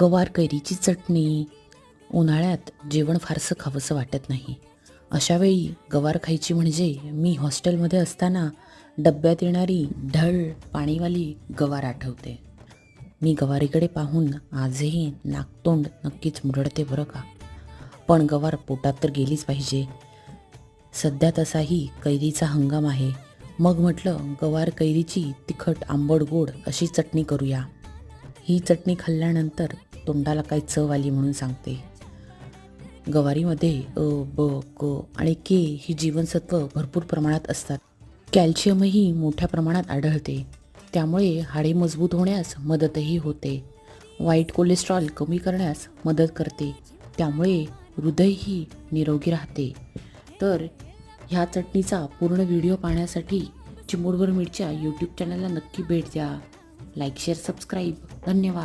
गवार कैरीची चटणी. उन्हाळ्यात जेवण फारसं खावंसं वाटत नाही. अशावेळी गवार खायची म्हणजे मी हॉस्टेलमध्ये असताना डब्यात येणारी ढळ पाणीवाली गवार आठवते. मी गवारीकडे पाहून आजही नाकतोंड नक्कीच मुरडते बरं का? पण गवार पोटात तर गेलीच पाहिजे. सध्या तसाही कैरीचा हंगाम आहे. मग म्हटलं गवार कैरीची तिखट आंबट गोड अशी चटणी करूया. ही चटणी खाल्ल्यानंतर तोंडाला काय चव आली म्हणून सांगते. गवारीमध्ये अ ब क आणि के ही जीवनसत्व भरपूर प्रमाणात असतात. कॅल्शियमही मोठ्या प्रमाणात आढळते. त्यामुळे हाडे मजबूत होण्यास मदतही होते. वाईट कोलेस्ट्रॉल कमी करण्यास मदत करते. त्यामुळे हृदयही निरोगी राहते. तर ह्या चटणीचा पूर्ण व्हिडिओ पाहण्यासाठी चिमूडभर मिरच्या यूट्यूब चॅनलला नक्की भेट द्या. Like share subscribe. धन्यवाद.